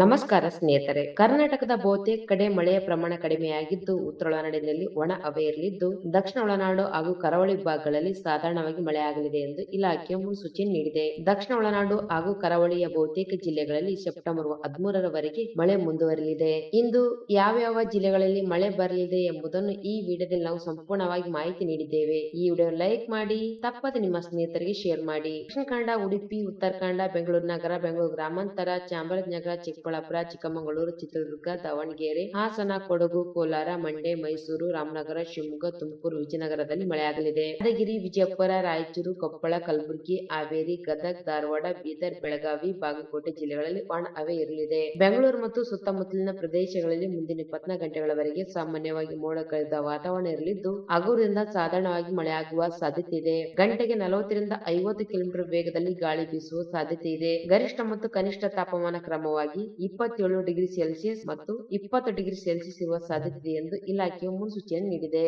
ನಮಸ್ಕಾರ ಸ್ನೇಹಿತರೆ. ಕರ್ನಾಟಕದ ಬಹುತೇಕ ಕಡೆ ಮಳೆಯ ಪ್ರಮಾಣ ಕಡಿಮೆಯಾಗಿದ್ದು, ಉತ್ತರ ಒಳನಾಡಿನಲ್ಲಿ ಒಣ ಹವೆ ಇರಲಿದ್ದು, ದಕ್ಷಿಣ ಒಳನಾಡು ಹಾಗೂ ಕರಾವಳಿ ಭಾಗಗಳಲ್ಲಿ ಸಾಧಾರಣವಾಗಿ ಮಳೆಯಾಗಲಿದೆ ಎಂದು ಇಲಾಖೆಯು ಮುನ್ಸೂಚನೆ ನೀಡಿದೆ. ದಕ್ಷಿಣ ಒಳನಾಡು ಹಾಗೂ ಕರಾವಳಿಯ ಬಹುತೇಕ ಜಿಲ್ಲೆಗಳಲ್ಲಿ ಸೆಪ್ಟೆಂಬರ್ ಹದಿಮೂರರವರೆಗೆ ಮಳೆ ಮುಂದುವರಿಯಲಿದೆ. ಇಂದು ಯಾವ್ಯಾವ ಜಿಲ್ಲೆಗಳಲ್ಲಿ ಮಳೆ ಬರಲಿದೆ ಎಂಬುದನ್ನು ಈ ವಿಡಿಯೋದಲ್ಲಿ ನಾವು ಸಂಪೂರ್ಣವಾಗಿ ಮಾಹಿತಿ ನೀಡಿದ್ದೇವೆ. ಈ ವಿಡಿಯೋ ಲೈಕ್ ಮಾಡಿ, ತಪ್ಪದೆ ನಿಮ್ಮ ಸ್ನೇಹಿತರಿಗೆ ಶೇರ್ ಮಾಡಿ. ದಕ್ಷಿಣ ಕನ್ನಡ, ಉಡುಪಿ ಉತ್ತರ ಬೆಂಗಳೂರು ನಗರ, ಬೆಂಗಳೂರು ಗ್ರಾಮಾಂತರ, ಚಾಮರಾಜನಗರ ಚಿಕ್ಕಬಳ್ಳಾಪುರ, ಚಿಕ್ಕಮಗಳೂರು, ಚಿತ್ರದುರ್ಗ, ದಾವಣಗೆರೆ, ಹಾಸನ, ಕೊಡಗು, ಕೋಲಾರ, ಮಂಡ್ಯ, ಮೈಸೂರು, ರಾಮನಗರ, ಶಿವಮೊಗ್ಗ, ತುಮಕೂರು, ವಿಜಯನಗರದಲ್ಲಿ ಮಳೆಯಾಗಲಿದೆ. ಯಾದಗಿರಿ, ವಿಜಯಪುರ, ರಾಯಚೂರು, ಕೊಪ್ಪಳ, ಕಲಬುರಗಿ, ಹಾವೇರಿ, ಗದಗ, ಧಾರವಾಡ, ಬೀದರ್, ಬೆಳಗಾವಿ, ಬಾಗಲಕೋಟೆ ಜಿಲ್ಲೆಗಳಲ್ಲಿ ಒಣ ಹವೆ ಇರಲಿದೆ. ಬೆಂಗಳೂರು ಮತ್ತು ಸುತ್ತಮುತ್ತಲಿನ ಪ್ರದೇಶಗಳಲ್ಲಿ ಮುಂದಿನ ಇಪ್ಪತ್ನಾಲ್ಕು ಗಂಟೆಗಳವರೆಗೆ ಸಾಮಾನ್ಯವಾಗಿ ಮೋಡ ಕವಿದ ವಾತಾವರಣ ಇರಲಿದ್ದು, ಹಗುರದಿಂದ ಸಾಧಾರಣವಾಗಿ ಮಳೆಯಾಗುವ ಸಾಧ್ಯತೆ ಇದೆ. ಗಂಟೆಗೆ ನಲವತ್ತರಿಂದ ಐವತ್ತು ಕಿಲೋಮೀಟರ್ ವೇಗದಲ್ಲಿ ಗಾಳಿ ಬೀಸುವ ಸಾಧ್ಯತೆ ಇದೆ. ಗರಿಷ್ಠ ಮತ್ತು ಕನಿಷ್ಠ ತಾಪಮಾನ ಕ್ರಮವಾಗಿ ಇಪ್ಪತ್ತೇಳು ಡಿಗ್ರಿ ಸೆಲ್ಸಿಯಸ್ ಮತ್ತು ಇಪ್ಪತ್ತು ಡಿಗ್ರಿ ಸೆಲ್ಸಿಯಸ್ ಇರುವ ಸಾಧ್ಯತೆ ಇದೆ ಎಂದು ಇಲಾಖೆಯು ಮುನ್ಸೂಚನೆ ನೀಡಿದೆ.